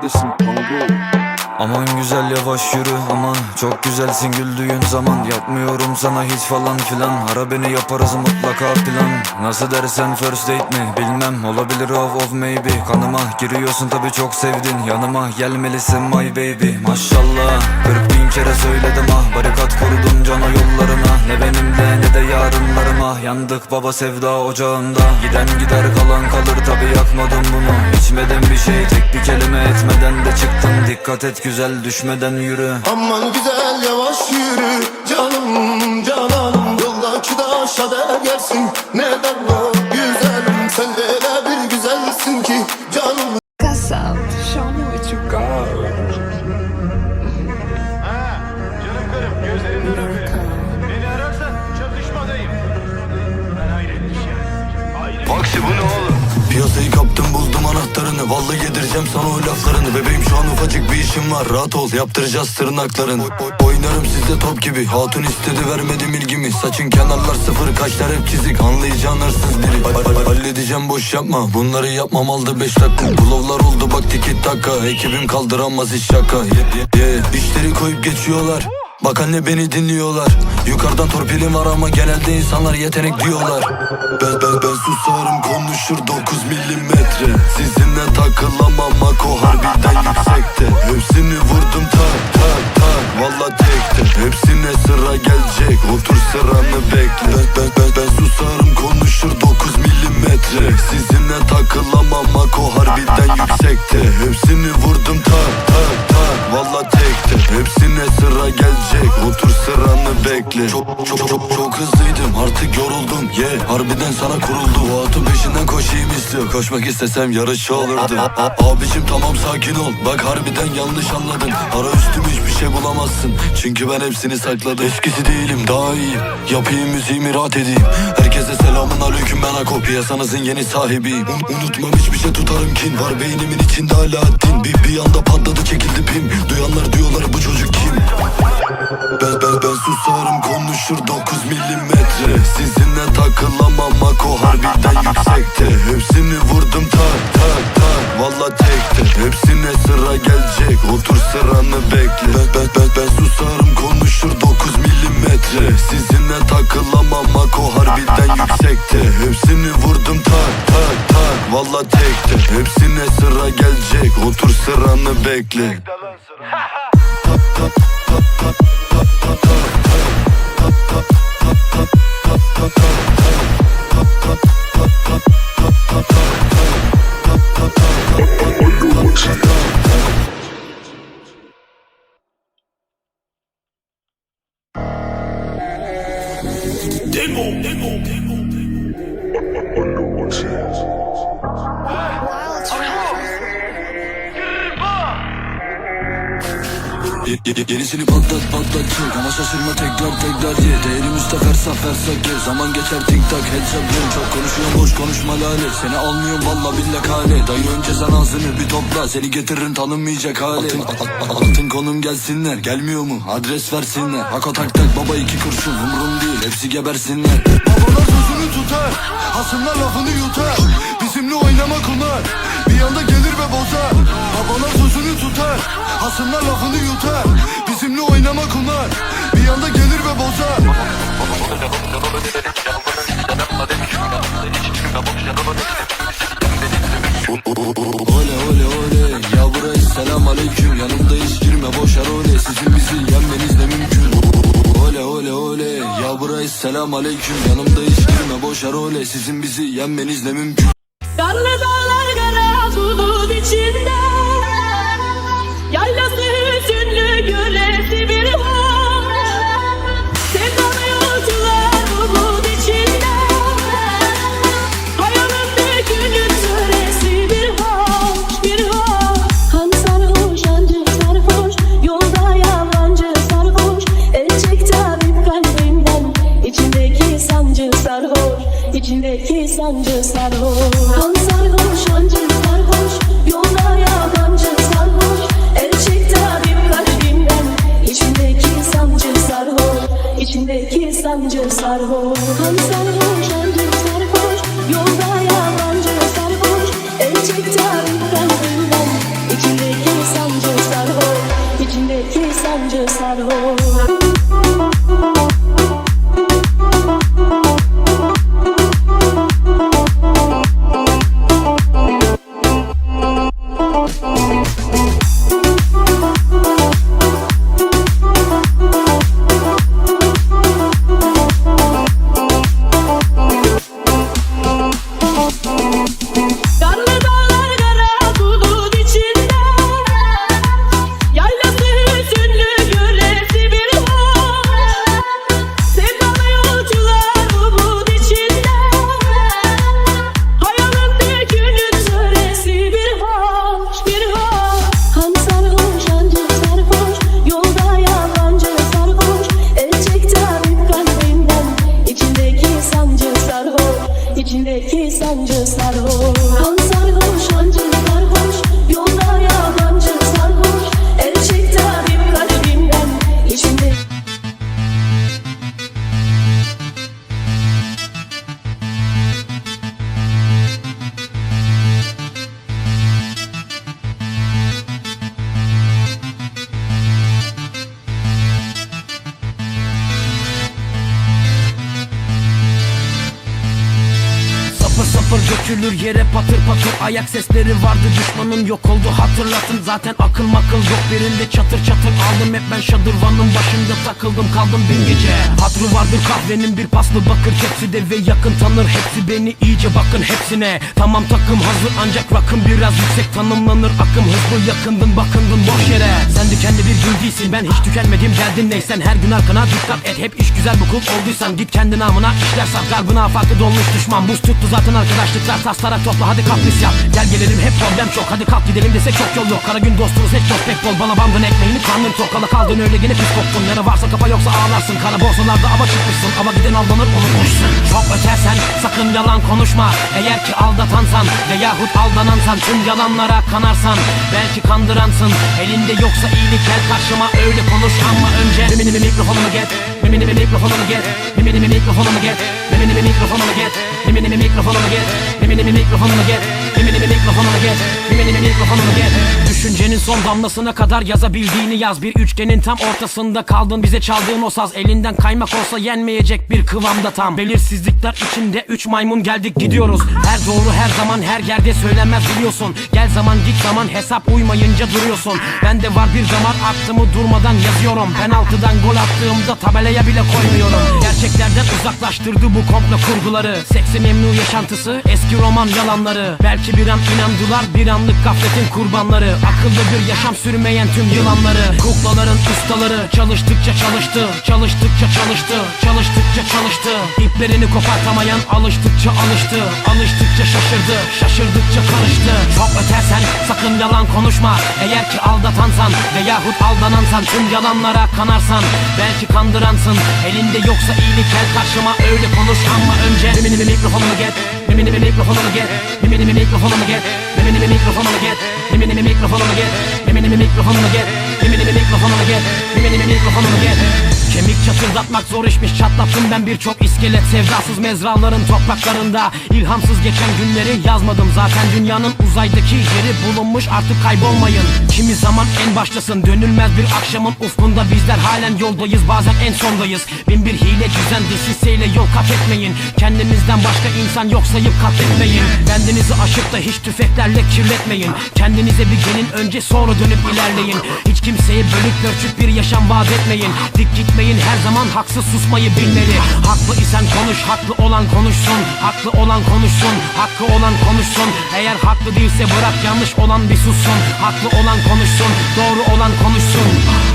neredesin Kongo? Aman güzel yavaş yürü aman. Çok güzelsin güldüğün zaman. Yapmıyorum sana hiç falan filan. Ara beni yaparız mutlaka plan. Nasıl dersen first date mi? Bilmem. Olabilir of of maybe. Kanıma giriyorsun tabi çok sevdin. Yanıma gelmelisin my baby. Maşallah. 40 bin kere söyledim ah. Barikat kurdum cana yollarına. Ne de yarınlarıma Yandık baba sevda ocağında. Giden gider kalan kalır tabi yakmadım bunu. İçmedim bir şey tek bir kelime etmeden de çıktın Dikkat et güzel düşmeden yürü. Aman güzel yavaş o laflarını Bebeğim şu an ufacık bir işim var. Rahat ol yaptıracağız oy- Oynarım sizde top gibi. Hatun istedi vermedim ilgimi Saçın kenarlar sıfır kaşlar hep çizik. Anlayacağın hırsız biri. Ha- ha- Halledeceğim boş yapma. Bunları yapmam aldı beş dakika. Bulovlar oldu bak tiki taka Ekibim kaldıramaz hiç şaka. Ye- ye- ye. İşleri koyup geçiyorlar Bak anne beni dinliyorlar. Yukarıdan torpilim var ama genelde insanlar yetenek diyorlar. Ben ben ben susarım konuşur 9 milimetre. Sizinle takılamam Mako harbiden yüksekte. Hepsini vurdum tak tak tak. Valla tekte Hepsine sıra gelecek. Otur sıranı bekle. Ben ben ben, ben susarım konuşur 9 milimetre. Sizinle takılamam Mako harbiden yüksekte. Hepsini vurdum tak tak tak. Valla tekte Hepsine sıra gelecek Otur sıranı bekle. Çok çok çok çok hızlıydım. Artık yoruldum. Ye yeah, harbiden sana kuruldu O atın peşinden koşayım istiyor. Koşmak istesem yarışçı olurdu Abicim tamam sakin ol. Bak harbiden yanlış anladın. Ara üstüm hiçbir şey bulamazsın. Çünkü ben hepsini sakladım. Eskisi değilim daha iyiyim. Yapayım müziğimi rahat edeyim. Herkese selamun aleyküm ben Ako Piyasanızın yeni sahibiyim. Un- Unutmam hiçbir şey tutarım kin. Var beynimin içinde Alaaddin Bir, bir anda patladı çekildi pim. Duyanlar diyorlar bu çocuk kim ben ben ben susarım konuşur 9 milimetre. Sizinle takılamam Mako harbiden yüksekte. Hepsini vurdum tak tak tak Valla tekte Hepsine sıra gelecek Otur sıranı bekle. Ben ben ben, ben susarım konuşur 9 milimetre. Sizinle takılamam Mako harbiden yüksekte. Hepsini vurdum tak tak tak Valla tekte Hepsine Yenisini patlat patlat çek Ama şaşırma tekrar tekrar ye. Değerim üstte fersak fersak gir Zaman geçer tik tak headshot blur Çok konuşuyorum boş konuşma lale. Seni almıyorum valla billa kale. Dayı önce sen ağzını bir topla. Seni getiririm tanınmayacak hale. Atın, a- a- atın konum gelsinler. Gelmiyor mu? Adres versinler. Hako tak tak baba iki kurşun. Umrum değil hepsi gebersinler. Babalar sözünü tutar Hasımlar lafını yutar. Bizimle oynama kumar Bir anda gelir ve bozar. Babalar sözünü tutar Hasımlar lafını yutar boşar ole Sizin bizi yenmeniz ne mümkün. Ole ole ole. Ya burayı selam aleyküm. Yanımda hiç girme boşar ole Sizin bizi yenmeniz ne mümkün. Karlı dağlar kara bulut içinde İçindeki sancı sarhoş. Han sarhoş hancı sarhoş. Yolda yalancı sarhoş. El çek tabip kalbimden İçindeki sancı sarhoş. İçindeki sancı sarhoş. Han sarhoş dökülür yere patır patır. Ayak sesleri vardı düşmanın yok oldu. Hatırlatın Zaten akıl makıl yok. Birinde çatır çatır Aldım hep ben şadırvanın başında takıldım kaldım bin gece. Hatrı vardır kahvenin bir paslı bakır. Hepsi de ve yakın tanır hepsi beni. İyice bakın hepsine. Tamam takım hazır ancak rakım biraz yüksek. Tanımlanır Akım hızlı yakındın bakındın boş yere. Sen dikenli bir gül değilsin ben hiç tükenmedim. Geldin neysen Her gün arkana dikkat et. Hep iş güzel bu kul olduysan Git kendi namına işler sat. Garbına farkı dolmuş düşman Buz tuttu zaten arkadaşlıklar taslarak topla hadi kapris yap. Gel gelelim hep problem çok. Hadi kalk gidelim desek çok yol yok. Kara gün dostumuz hiç dost pek bol bana bandın ekmeğini karnın tok Kala kaldın. Öyle gene pis koktun. Yara varsa kafa yoksa ağlarsın. Kara borsalarda ava çıkmışsın. Ava giden aldanır unutmuşsun Çok ötersen sakın yalan konuşma. Eğer ki aldatansan veyahut aldanansan Tüm yalanlara kanarsan belki kandıransın. Elinde yoksa iyilik gel karşıma öyle konuş. Ama önce Mimini mi mikrofonumu get Memenime mikrofonumu get Memenime mikrofonumu get Memenime mikrofonumu get Memenime mikrofonumu get Memenime mikrofonumu get Memenime mikrofonumu get Memenime mikrofonumu get Düşüncenin son damlasına kadar yazabildiğini yaz. Bir üçgenin tam ortasında kaldın bize çaldığın o saz. Elinden kaymak olsa yenmeyecek bir kıvamda tam. Belirsizlikler içinde üç maymun geldik gidiyoruz. Her doğru her zaman her yerde söylenmez biliyorsun. Gel zaman git zaman hesap uymayınca duruyorsun. Bende var bir damar aklımı durmadan yazıyorum. Penaltıdan gol attığımda tabelaya bile koymuyorum. Gerçeklerden uzaklaştırdı bu komplo kurguları. Seksi memnu yaşantısı eski roman yalanları. Belki bir an inandılar bir anlık gafletin kurbanları Akıllı bir yaşam sürmeyen tüm yılanları Kuklaların ustaları. Çalıştıkça çalıştı Çalıştıkça çalıştı Çalıştıkça çalıştı. İplerini kopartamayan alıştıkça alıştı Alıştıkça şaşırdı Şaşırdıkça karıştı. Çok ötersen sakın yalan konuşma. Eğer ki aldatansan veyahut aldanansan Tüm yalanlara kanarsan belki kandıransın. Elinde yoksa iyilik gel karşıma öyle konuş. Ama önce Mimini mi mikrofonumu get Mimini mi mikrofonumu get Mimini mi mikrofonumu get Mimini mi mikrofonumu get Mimini mi mikrofonumu get Mimini mi mikrofonumu get Mimini mi mikrofonumu get Mimini mi mikrofonumu get Kemik çatırdatmak zor işmiş çatlattım ben birçok iskelet. Sevdasız mezraların topraklarında ilhamsız geçen günleri yazmadım. Zaten dünyanın uzaydaki yeri bulunmuş artık kaybolmayın. Kimi zaman en baştasın dönülmez bir akşamın ufkunda Bizler halen yoldayız bazen en sondayız. Bin bir hile düzen desiseyle yol kat etmeyin. Kendinizden başka insan yok sayıp katletmeyin Bendinizi aşıp da hiç tüfeklerle kirletmeyin. Kendinize bir gelin önce sonra dönüp ilerleyin. Hiç kimseye bölük pörçük bir yaşam vaat etmeyin. Dik gitmeyin her zaman haksız susmayı bilmeli. Haklı isen konuş haklı olan konuşsun. Haklı olan konuşsun hakkı olan konuşsun. Eğer haklı değilse bırak yanlış olan bir sussun. Haklı olan konuşsun doğru olan konuşsun.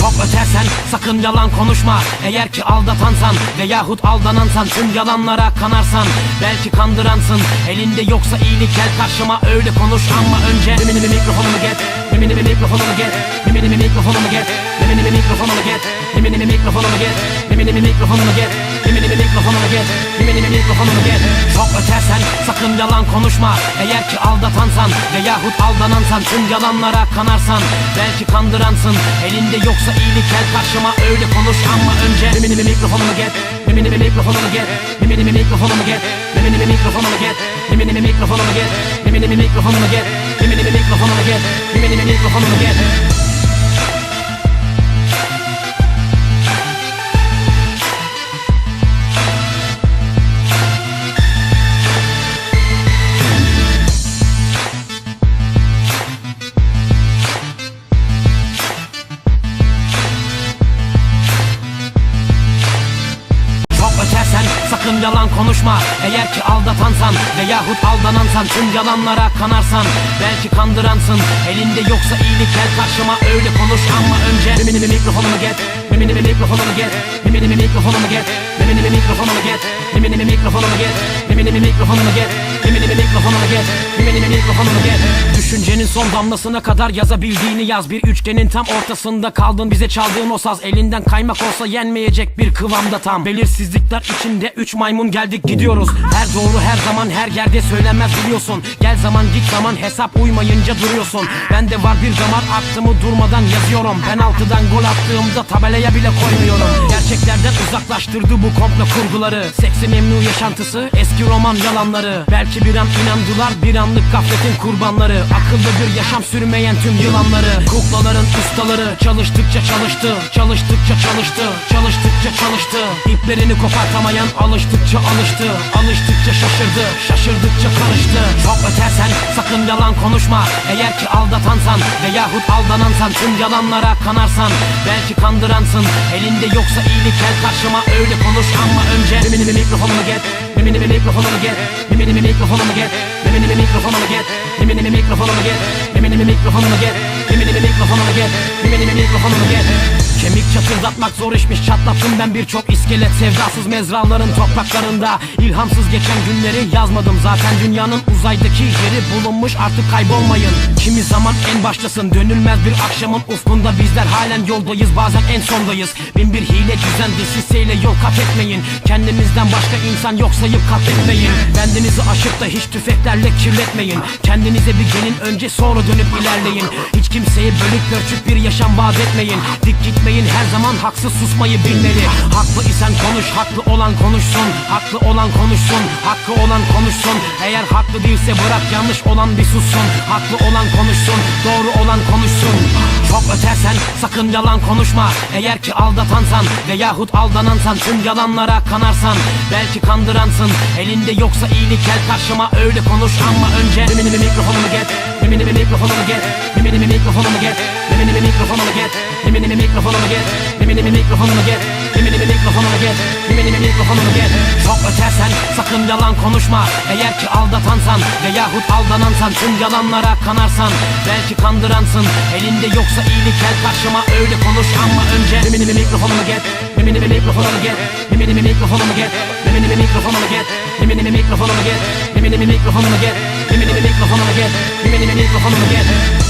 Çok ötersen sakın yalan konuşma. Eğer ki aldatansan veyahut aldanansan Tüm yalanlara kanarsan belki kandıransın. Elinde yoksa iyilik gel karşıma öyle konuş. Ama önce Mimini mi mikrofonumu get Mimini mi mikrofonumu get Mimini mi mikrofonumu get Mimini mi mikrofonumu get Mimini mi mikrofonumu get Mimini mi mikrofonumu get Mimini mi mikrofonumu get Mimini mi mikrofonumu get Çok ötersen sakın yalan konuşma Eğer ki aldatansan veyahut aldanansan Tüm yalanlara kanarsan belki kandıransın Elinde yoksa iyilik gel karşıma öyle konuş ama önce Mimini mi mikrofonumu get Mimini mi mikrofonumu get Mimini mi mikrofonumu get Mimini mi mikrofonumu get Mimini mi mikrofonumu get Mimini mi mikrofonumu get Mimini mi mikrofonumu get Mimini mi mikrofonumu get Papa. Aldatansan veyahut aldanansan Tüm yalanlara kanarsan belki kandıransın. Elinde yoksa iyilik gel karşıma öyle konuş ama önce. Mimini mi mikrofonumu get Mimini mi mikrofonumu get Mimini mi mikrofonumu get Mimini mi mikrofonumu get Mimini mi mikrofonumu get Mimini mi mikrofonumu get Mimini mi mikrofonumu get Mimini mikrofonumu get. Düşüncenin son damlasına kadar yazabildiğini yaz. Bir üçgenin tam ortasında kaldın bize çaldığın o saz. Elinden kaymak olsa yenmeyecek bir kıvamda tam. Belirsizlikler içinde üç maymun geldik gidiyoruz. Her doğru her zaman her yerde söylenmez biliyorsun. Gel zaman git zaman hesap uymayınca duruyorsun. Bende var bir damar aklımı durmadan yazıyorum. Penaltıdan gol attığımda tabelaya bile koymuyorum. Gerçeklerden uzaklaştırdı bu komplo kurguları. Seksi memnu yaşantısı eski roman yalanları. Belki bir an inandılar bir anlık gafletin kurbanları. Akıllı bir yaşam sürmeyen tüm yılanları. Kuklaların ustaları çalıştıkça çalıştı Çalıştıkça çalıştı Çalıştıkça çalıştı. İplerini kopartamayan alıştıkça alıştı. Alıştıkça şaşırdı Şaşırdıkça karıştı. Çok ötersen sakın yalan konuşma. Eğer ki aldatansan veyahut aldanansan Tüm yalanlara kanarsan Belki kandıransın. Elinde yoksa iyilik gel karşıma öyle konuş. Ama önce Mimini mi mikrofonumu get Mimini mi mikrofonumu get Mimini mi mikrofonumu get Mimini mi mikrofonumu get Mimini mi mikrofonumu get Mimini mi mikrofonumu get Mimini mi mikrofonumu get Mimini mi mikrofonumu get Kemik çatırdatmak zor işmiş çatlattım ben birçok iskelet. Sevdasız mezraların topraklarında ilhamsız geçen günleri yazmadım. Zaten dünyanın uzaydaki yeri bulunmuş artık kaybolmayın. Kimi zaman en baştasın dönülmez bir akşamın ufkunda Bizler halen yoldayız bazen en sondayız. Bin bir hile düzen desiseyle yol kat etmeyin. Kendinizden başka insan yok sayıp katletmeyin Bendenizi aşıp da hiç tüfeklerle kirletmeyin. Kendinize bir gelin önce sonra dönüp ilerleyin. Hiç kimseye bölük pörçük bir yaşam vaat etmeyin. Dik gitmeyin her zaman haksız susmayı bilmeli. Haklı isen konuş haklı olan konuşsun. Haklı olan konuşsun hakkı olan konuşsun. Eğer haklı değilse bırak yanlış olan bir sussun. Haklı olan konuşsun doğru olan konuşsun. Çok ötersen sakın yalan konuşma. Eğer ki aldatansan veyahut aldanansan Tüm yalanlara kanarsan belki kandıransın. Elinde yoksa iyilik gel karşıma öyle konuş. Ama önce Mimini mi mikrofonumu get Mimini mi mikrofonumu get Mimini mi mikrofonumu get Mimini mi mikrofonumu get Mimini mi mikrofonumu get Mimini mi mikrofonumu get Mimini mi mikrofonumu get Mimini mi mikrofonumu get Çok ötersen sakın yalan konuşma Eğer ki aldatansan veyahut aldanansan Tüm yalanlara kanarsan belki kandıransın Elinde yoksa iyilik gel karşıma öyle konuş ama önce Mimini mi mikrofonumu get Mimini mi mikrofonumu get Mimini mi mikrofonumu get Mimini mi mikrofonumu get Eminimi mikrofonuma gel. Eminimi mikrofonuma gel. Eminimi mikrofonuma gel. Eminimi mikrofonuma gel.